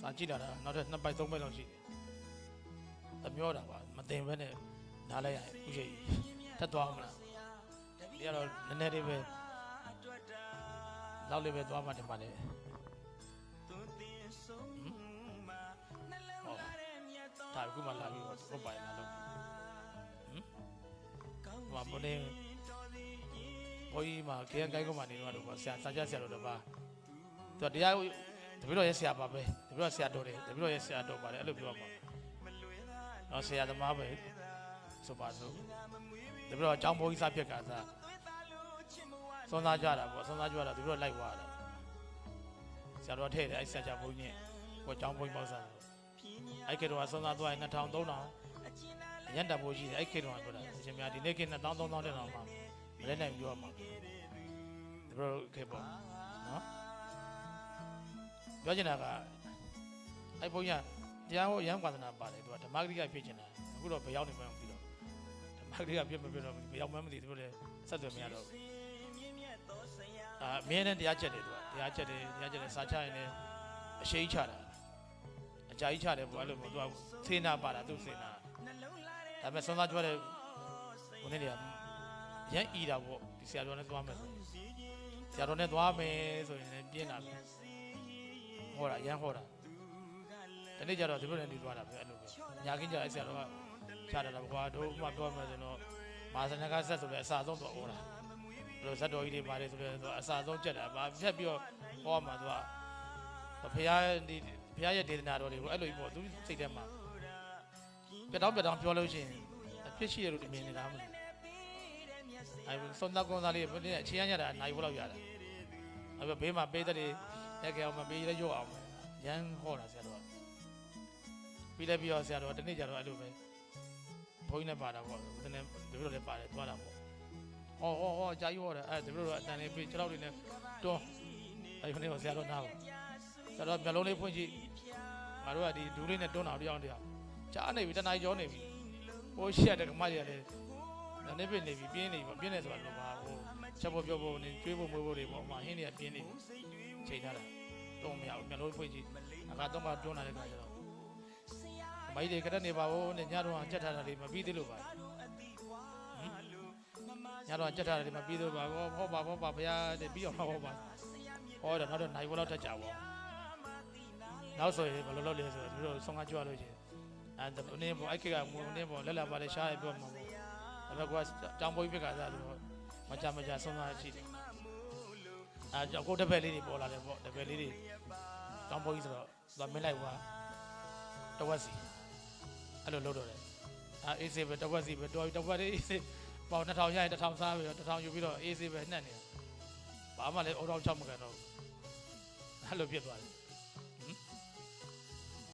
စာကြည့်လာတာနောက်ထပ်နှစ်ပိုက်သုံးပိုက်လောက်ရှိတယ်တမျောတာပါမတင်ဘဲနဲ့နားလိုက်ရရင်ဥရှိထက်သွားအောင်မလားဒီကတော့နည်းနည်းလေးပဲလောက်လေးပဲသွားမှတင်ပါလေဟမ်ဟောဒါကမှလာပြီးတော့ဟုတ်ပါရဲ့လားလို့ဟမ်ဟိုမနေဘိုးကြီးမှာကေရန်ကိုင်းကမှနေတော့တော့ဆရာစာကြဆရာတော်တော့ပါသူတရားတပည့်တော်ရဲ့ဆရာပါပဲ တပည့်တော်ဆရာတော်တယ်တပည့်တော်ရဲ့ဆရာတော်ပါတယ်အဲ့လိုပြောပါတော့ဆရာသမားပဲဆိုပါစို့တပည့်တော်အကြောင်းဘိုးကြီးစားပြက်ကစားစွန်သားကြတာပေါ့စွန်သားကြတာတပည့်တော်လိုက်သွားတာဆရာတော်ထဲ့တယ်အဲ့ဆရာကြဘိုးကြီးနဲ့ကိုအကြောင်းဘိုးကြီးပေါ့စားအဲ့ကေတော်ကစွန်သားသွားရင်2000 3000အရန်တဘိုးကြီးအဲ့ကေတော်ကပြောတာအရှင်များဒီနေ့ကေ2000 3000တဲ့တော့မှမလဲနိုင်ပြောမှာတပည့်တော်ခေပေါ့နော်ပြောချင်တာက အဲ့ဘုန်းကြီးကတရားဟောရဟန်းသာသနာပါတယ်သူကဓမ္မဂရိကဖြစ်ချင်တာအခုတော့ဘယ်ရောက်နေမှန်းမသိတော့ဓမ္မဂရိကပြတ်မပြတ်တော့ဘယ်ရောက်မှန်းမသိသူတို့လည်းဆက်သွယ်မရတော့ဘူးအာအမြဲတမ်းတရားချက်တယ်သူကတရားချက်တယ်တရားချက်တယ်စာချရင်လည်းအရှိန်ချတာအကြာကြီးချတယ်ပေါ့အဲ့လိုမျိုးသူကစေနာပါတာသူစေနာဒါပေမဲ့ဆွမ်းသားကြွတဲ့ဘုန်းကြီးတွေကရမ်းဤတာပေါ့ဒီဆရာတော်နဲ့သွားမယ်ဆိုရင်ဆရာတော်နဲ့သွားမယ်ဆိုရင်လည်းပြင်းတာပဲဟောတာအရန်ဟောတာ ဒီနေ့ကျတော့ဒီလိုနဲ့နေသွားတာပဲအဲ့လိုပဲညာခင်းကျအဲ့ဆရာတော်ကခြားတာတော့ကွာတို့ဥပမာပြောမှဆိုတော့မာဇနကဆက်ဆိုလဲအစာဆုံးတော့ဟောတာဘယ်လိုဇတ်တော်ကြီးတွေပါတယ်ဆိုလဲသူအစာဆုံးကြက်တာဗာဖြတ်ပြီးတော့ဟောမှာသူကဖခင်ဒီဖခင်ရဲ့ဒေသနာတော်တွေကိုအဲ့လိုပေါ့သူစိတ်ထဲမှာပြတောင်းပြတောင်းပြောလို့ရှိရင်အဖြစ်ရှိရလို့ဒီမြင်နေတာမဟုတ်ဘူးအဲ့ဆုံးသက်ကွန်သားလေးဘယ်နဲ့အခြေရရတာနိုင်ဖို့လောက်ရတာအဲ့ဘေးမှာပေးတဲ့တွေတက်ကြအောင်မပေးရရွတ်အောင်ရန်ဟောတာဆရာတော် ပြီးလည်းပြီးတော့ဆရာတော်တနေ့ကျတော့အဲ့လိုပဲဘုန်းကြီးနဲ့ပါတာပေါ့ဒီနေ့ဒီလိုလည်းပါတယ်သွားတာပေါ့ဟောဟောဟောကြာကြီးဟောတယ်အဲ့ဒီလိုတော့အတန်လေးပြီးခြေထောက်လေးနဲ့တွန်းအဲ့ဒီနေ့ဆရာတော်နားပါဆရာတော်မျက်လုံးလေးဖွင့်ကြည့်ငါတို့ကဒီဒူးလေးနဲ့တွန်းအောင်တရားတရားကြားနေပြီတနားကြောနေပြီဟိုရှက်တဲ့ကမကြီးရတယ်နည်းနည်းပြနေပြီပြင်းနေပြီပြင်းနေဆိုတာလို့ပါဟိုချက်ဖို့ပြောဖို့နေကျွေးဖို့မွေးဖို့တွေပေါ့အမဟင်းတွေကပြင်းနေပြီချိန်ထားတာတော့မရဘူးမျက်လုံးဖွင့်ကြည့်အခါတော့မှတွန်းလာတဲ့ခါကျတော့ မိုက်တွေကရက်နေပါဦးနဲ့ညတော့ကြက်ထားတာလေးမပြီးသေးလို့ပါဟင်ညတော့ကြက်ထားတာလေးမပြီးသေးလို့ပါဟောဟောပါဟောပါဘုရားတဲ့ပြီးတော့ဟောပါဟောတော့နောက်တော့နိုင်ဘလောက်ထက်ကြပါနောက်ဆိုရင်ဘယ်လိုလုပ်လဲဆိုတော့ဒီလိုဆောင်းကားကြွလို့ချင်းအဲနင်းပေါ်အိုက်ကမွန်နင်းပေါ်လက်လာပါလေရှားရပြောမှာပေါ့ဒါပေမဲ့ကတောင်ပေါ်ပြက်ကစားဆိုတော့မကြမကြဆောင်းကားရှိတယ်အဲကြောင့်ကိုယ်တစ်ဖက်လေးတွေပေါ်လာတယ်ပေါ့တစ်ဖက်လေးတွေတောင်းပေါ်ကြီးဆိုတော့သူကမင်းလိုက်သွားတဝက်စီ အဲ့လိုလုပ်တော့တယ်အဲအေးစေးပဲတဝက်စီပဲတော်ပြီတဝက်လေးအေးစေးပေါင်2000ရရင်1000စားပြီးတော့1000ယူပြီးတော့အေးစေးပဲနှက်နေတာဘာမှလည်းအော်တော့ချောက်မကန်တော့ဘူးအဲ့လိုဖြစ်သွားတယ်